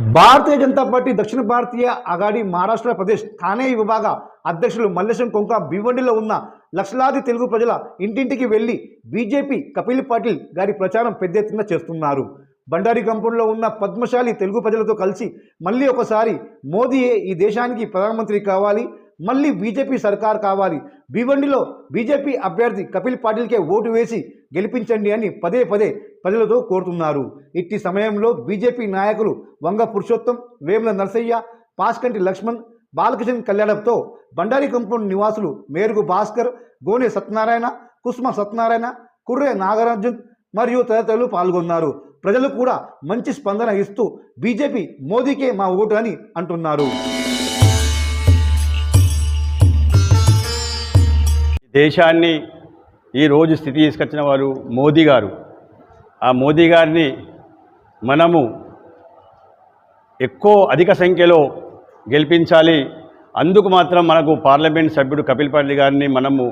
Bharatiya Janata party దక్షిణ భారతీయ అగాడి మహారాష్ట్ర ప్రదేశ్ థానే విభాగ అధ్యక్షులు మల్లేశం కొంక భివండిలో ఉన్న లక్షలాది తెలుగు ప్రజల ఇంటింటికి వెళ్ళి బీజేపీ కపిల్ పాటిల్ గారి ప్రచారం పెద్ద ఎత్తున చేస్తున్నారు. బండారి కంపంలో ఉన్న పద్మశాలి తెలుగు ప్రజలతో కలిసి మళ్ళీ ఒకసారి మోదీయే ఈ దేశానికి ప్రధానమంత్రి కావాలి మళ్ళీ బీజేపీ సర్కార్ కావాలి. భివండిలో బీజేపీ అభ్యర్థి కపిల్ పాటిల్కే ఓటు వేసి గెలిపించండి అని పదే పదే ప్రజలతో కోరుతున్నారు. ఇట్టి సమయంలో బీజేపీ నాయకులు వంగ పురుషోత్తం వేముల నరసయ్య పాస్కంటి లక్ష్మణ్ బాలకృష్ణ కళ్యాణంతో బండారి కంపౌండ్ నివాసులు మేరుగు భాస్కర్ గోనె సత్యనారాయణ కుస్మ సత్యనారాయణ కుర్రే నాగరాజన్ మరియు తదితరులు పాల్గొన్నారు. ప్రజలు కూడా మంచి స్పందన ఇస్తూ బీజేపీ మోదీకే మా ఓటు అని అంటున్నారు. దేశాన్ని ఈరోజు స్థితి తీసుకొచ్చిన వారు మోదీ గారు. ఆ మోదీ గారిని మనము ఎక్కువ అధిక సంఖ్యలో గెలిపించాలి. అందుకు మాత్రం మనకు పార్లమెంట్ సభ్యుడు కపిల్ పాటిల్ గారిని మనము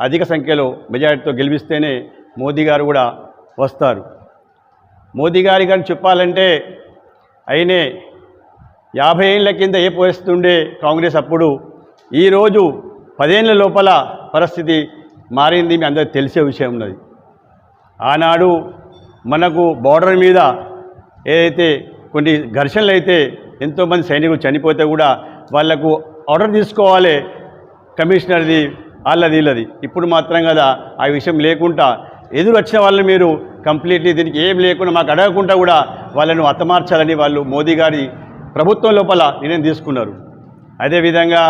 అధిక సంఖ్యలో మెజారిటీతో గెలిపిస్తేనే మోదీ గారు కూడా వస్తారు. మోదీ గారి కానీ చెప్పాలంటే అయినే యాభై ఏళ్ళ కింద ఏ పరిస్థితి ఉండే కాంగ్రెస్ అప్పుడు. ఈరోజు పదేళ్ళ లోపల పరిస్థితి మారింది మీ అందరికి తెలిసే విషయం ఉన్నది. ఆనాడు మనకు బార్డర్ మీద ఏదైతే కొన్ని ఘర్షణలు అయితే ఎంతోమంది సైనికులు చనిపోతే కూడా వాళ్ళకు ఆర్డర్ తీసుకోవాలి కమిషనర్ది వాళ్ళది వీళ్ళది. ఇప్పుడు మాత్రం కదా ఆ విషయం లేకుండా ఎదురు వచ్చిన వాళ్ళని మీరు కంప్లీట్లీ దీనికి ఏం లేకుండా మాకు అడగకుండా కూడా వాళ్ళను అతమార్చాలని వాళ్ళు మోదీ గారి ప్రభుత్వం లోపల నిర్ణయం తీసుకున్నారు. అదేవిధంగా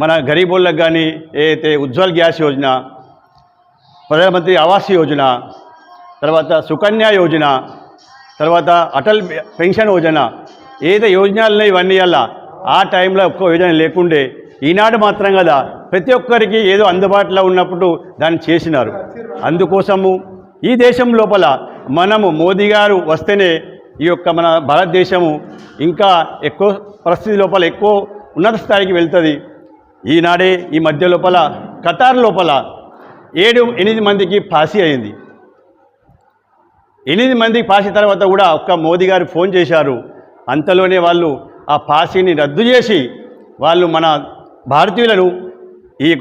మన గరీబోళ్ళకు కానీ ఏదైతే ఉజ్వల్ గ్యాస్ యోజన ప్రధానమంత్రి ఆవాస్ యోజన తర్వాత సుకన్య యోజన తర్వాత అటల్ పెన్షన్ యోజన ఏదైతే యోజనలు ఇవన్నీ అలా ఆ టైంలో ఒక్క యోజన లేకుండే ఈనాడు మాత్రం కదా ప్రతి ఒక్కరికి ఏదో అందుబాటులో ఉన్నప్పుడు దాన్ని చేసినారు. అందుకోసము ఈ దేశం లోపల మనము మోదీ గారు వస్తేనే ఈ యొక్క మన భారతదేశము ఇంకా ఎక్కువ పరిస్థితి లోపల ఎక్కువ ఉన్నత స్థాయికి వెళ్తుంది. ఈనాడే ఈ మధ్య లోపల ఖతార్ లోపల ఏడు ఎనిమిది మందికి ఫాసీ అయింది. ఎనిమిది మందికి ఫాసీ తర్వాత కూడా ఒక్క మోదీ గారు ఫోన్ చేశారు. అంతలోనే వాళ్ళు ఆ ఫాసీని రద్దు చేసి వాళ్ళు మన భారతీయులను ఈ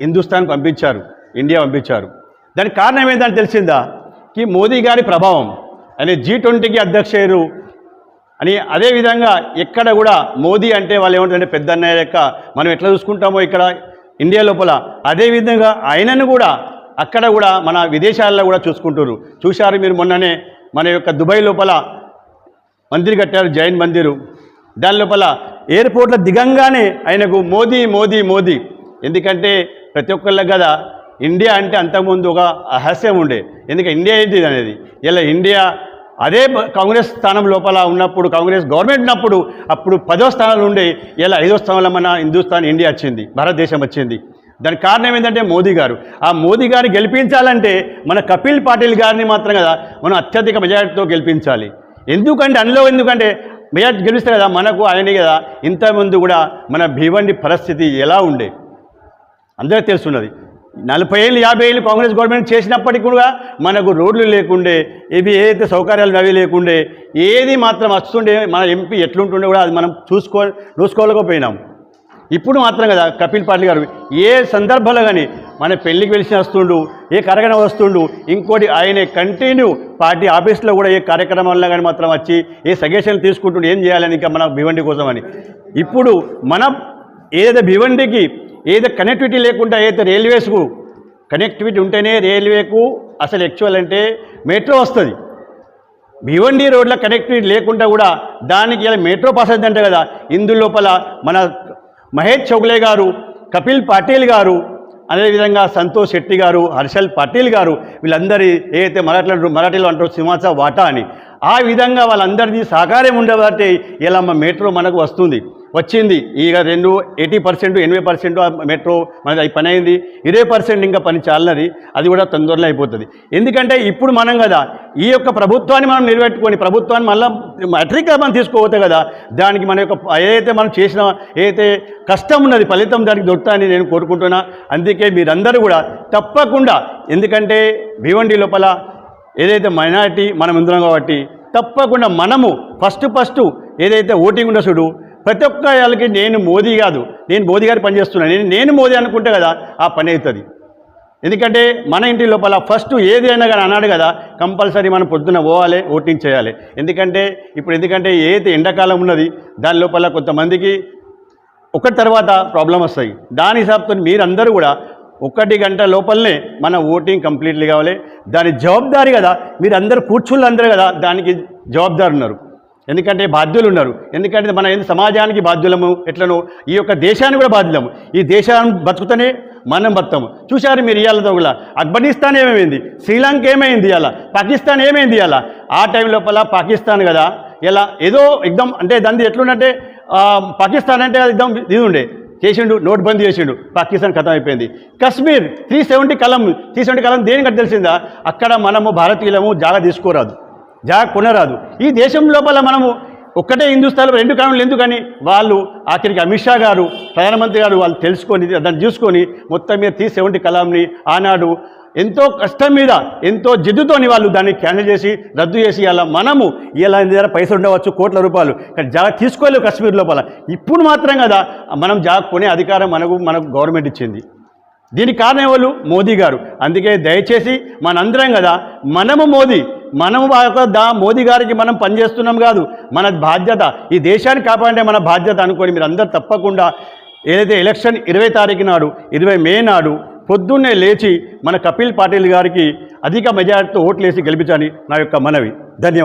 హిందుస్థాన్ పంపించారు ఇండియా పంపించారు. దానికి కారణం ఏంటని తెలిసిందా? కి మోదీ గారి ప్రభావం అనే జీ ట్వంటీకి అధ్యక్షులు అని అదేవిధంగా ఎక్కడ కూడా మోదీ అంటే వాళ్ళు ఏమంటారంటే పెద్ద అన్నయ్య లెక్క మనం ఎట్లా చూసుకుంటామో ఇక్కడ ఇండియా లోపల. అదేవిధంగా ఆయనను కూడా అక్కడ కూడా మన విదేశాల్లో కూడా చూసుకుంటారు చూశారు మీరు మొన్ననే మన యొక్క దుబాయ్ లోపల మందిర్ కట్టారు జైన్ మందిరు. దాని లోపల ఎయిర్పోర్ట్లో దిగంగానే ఆయనకు మోదీ మోదీ మోదీ. ఎందుకంటే ప్రతి ఒక్కళ్ళకి కదా ఇండియా అంటే అంతకుముందు ఒక అహస్యం ఉండే. ఎందుకంటే ఇండియా ఏంటిది అనేది? ఇలా ఇండియా అదే కాంగ్రెస్ స్థానం లోపల ఉన్నప్పుడు కాంగ్రెస్ గవర్నమెంట్ ఉన్నప్పుడు అప్పుడు పదో స్థానంలో ఉండే ఇలా ఐదో స్థానంలో మన హిందుస్థాన్ ఇండియా వచ్చింది భారతదేశం వచ్చింది. దానికి కారణం ఏంటంటే మోదీ గారు. ఆ మోదీ గారిని గెలిపించాలంటే మన కపిల్ పాటిల్ గారిని మాత్రం కదా మనం అత్యధిక మెజార్టీతో గెలిపించాలి. ఎందుకంటే అందులో ఎందుకంటే మెజార్టీ గెలిస్తే కదా మనకు ఆయనే కదా ఇంతకుముందు కూడా మన భీవండి పరిస్థితి ఎలా ఉండే? అందరికీ తెలుసున్నది. నలభై ఏళ్ళు యాభై ఏళ్ళు కాంగ్రెస్ గవర్నమెంట్ చేసినప్పటికీ కూడా మనకు రోడ్లు లేకుండే ఇవి ఏదైతే సౌకర్యాలు అవి లేకుండే ఏది మాత్రం వస్తుండే మన ఎంపీ ఎట్లుంటుండే కూడా అది మనం చూసుకో చూసుకోలేకపోయినాం. ఇప్పుడు మాత్రం కదా కపిల్ పాటిల్ గారు ఏ సందర్భంలో కానీ మన పెళ్ళికి వెలిసి వస్తుండు ఏ కార్యక్రమం వస్తుండు ఇంకోటి ఆయన కంటిన్యూ పార్టీ ఆఫీస్లో కూడా ఏ కార్యక్రమాల్లో కానీ మాత్రం వచ్చి ఏ సజెషన్లు తీసుకుంటుండు ఏం చేయాలని ఇంకా మన భివండి కోసం అని ఇప్పుడు మన ఏదైతే భివండికి ఏదో కనెక్టివిటీ లేకుండా అయితే రైల్వేస్కు కనెక్టివిటీ ఉంటేనే రైల్వేకు అసలు యాక్చువల్ అంటే మెట్రో వస్తుంది. భివండి రోడ్ల కనెక్టివిటీ లేకుండా కూడా దానికి ఇలా మెట్రో పాస్ అంటే కదా. ఇందు లోపల మన మహేష్ చౌగులే గారు కపిల్ పాటిల్ గారు అదేవిధంగా సంతోష్ శెట్టి గారు హర్షల్ పాటిల్ గారు వీళ్ళందరి ఏదైతే మరాఠీలో మరాఠీలో అంటారు సింహాచ వాటా అని. ఆ విధంగా వాళ్ళందరిది సహకారం ఉండబట్టి ఇలా మా మెట్రో మనకు వస్తుంది. వచ్చింది. ఇక రెండు ఎయిటీ పర్సెంట్ ఎనభై పర్సెంట్ మెట్రో మనది అది పని అయింది ఇరవై పర్సెంట్ ఇంకా పని చాలన్నది అది కూడా తొందరలో అయిపోతుంది. ఎందుకంటే ఇప్పుడు మనం కదా ఈ యొక్క ప్రభుత్వాన్ని మనం నిలబెట్టుకొని ప్రభుత్వాన్ని మళ్ళీ మెట్రిక్గా మనం తీసుకోపోతే కదా దానికి మన యొక్క ఏదైతే మనం చేసిన ఏదైతే కష్టం ఉన్నది ఫలితం దానికి దొరుకుతాయని నేను కోరుకుంటున్నా. అందుకే మీరందరూ కూడా తప్పకుండా ఎందుకంటే భివండి లోపల ఏదైతే మైనారిటీ మనం ఉంటున్నాం కాబట్టి తప్పకుండా మనము ఫస్ట్ ఫస్ట్ ఏదైతే ఓటింగ్ ఉందో చూడు ప్రతి ఒక్క వాళ్ళకి నేను మోదీ కాదు నేను మోదీ గారి పని చేస్తున్నాను నేను నేను మోదీ అనుకుంటే కదా ఆ పని అవుతుంది. ఎందుకంటే మన ఇంటి లోపల ఫస్ట్ ఏది అయినా కానీ అన్నాడు కదా కంపల్సరీ మనం పొద్దున పోవాలి ఓటింగ్ చేయాలి. ఎందుకంటే ఇప్పుడు ఎందుకంటే ఏదైతే ఎండాకాలం ఉన్నది దాని లోపల కొంతమందికి ఒకటి తర్వాత ప్రాబ్లం వస్తాయి. దాని హిసాబ్తో మీరందరూ కూడా ఒకటి గంట లోపలనే మన ఓటింగ్ కంప్లీట్లీ కావాలి. దాని జవాబుదారి కదా మీరు అందరు కూర్చుళ్ళు అందరూ కదా దానికి జవాబుదారు ఉన్నారు ఎందుకంటే బాధ్యులు ఉన్నారు. ఎందుకంటే మన ఏంది సమాజానికి బాధ్యులము. ఎట్లనో ఈ యొక్క దేశానికి కూడా బాధ్యులము. ఈ దేశాన్ని బతుకుతూనే మనం బతాము చూశారు మీరు ఇవాళతో కూడా ఆఫ్ఘనిస్తాన్ ఏమైంది? శ్రీలంక ఏమైంది ఇవాళ పాకిస్తాన్ ఏమైంది ఇవాళ ఆ టైం లోపల పాకిస్తాన్ కదా ఇలా ఏదో ఎగ్దం అంటే దాన్ని ఎట్లుందంటే పాకిస్తాన్ అంటే అది ఎగ్దమ్ ఇది ఉండే. చేసిండు నోట్ బంద్ చేసిండు. పాకిస్తాన్ ఖతం అయిపోయింది కశ్మీర్ త్రీ సెవెంటీ కలం త్రీ సెవెంటీ కలం దేనికి తెలిసిందా? అక్కడ మనము భారతీయులము జాగా తీసుకోరాదు. జాగ్రత్త కొనరాదు ఈ దేశం లోపల మనము ఒక్కటే హిందుస్థాన్లో రెండు కారణాలు ఎందుకని? వాళ్ళు ఆఖరికి అమిత్ షా గారు ప్రధానమంత్రి గారు వాళ్ళు తెలుసుకొని దాన్ని చూసుకొని మొత్తం మీద తీసేవంటి సెవెంటీ కలాంని ఆనాడు ఎంతో కష్టం మీద ఎంతో జిద్దుతోని వాళ్ళు దాన్ని క్యాన్సిల్ చేసి రద్దు చేసి ఇలా మనము ఇలా దగ్గర పైసలు ఉండవచ్చు కోట్ల రూపాయలు. కానీ జాగ్రత్త తీసుకోలేవు కాశ్మీర్ లోపల. ఇప్పుడు మాత్రం కదా మనం జాగా కొనే అధికారం మనకు మనకు గవర్నమెంట్ ఇచ్చింది. దీనికి కారణం ఎవరు? మోదీ గారు. అందుకే దయచేసి మనందరం కదా మనము మోదీ మనం దా మోదీ గారికి మనం పనిచేస్తున్నాం కాదు మన బాధ్యత ఈ దేశాన్ని కాపాడే మన బాధ్యత అనుకొని మీరు అందరు తప్పకుండా ఏదైతే ఎలక్షన్ ఇరవై తారీఖు నాడు ఇరవై మే నాడు పొద్దున్నే లేచి మన కపిల్ పాటిల్ గారికి అధిక మెజార్టీతో ఓట్లేసి గెలిపించని నా యొక్క మనవి. ధన్యవాదాలు.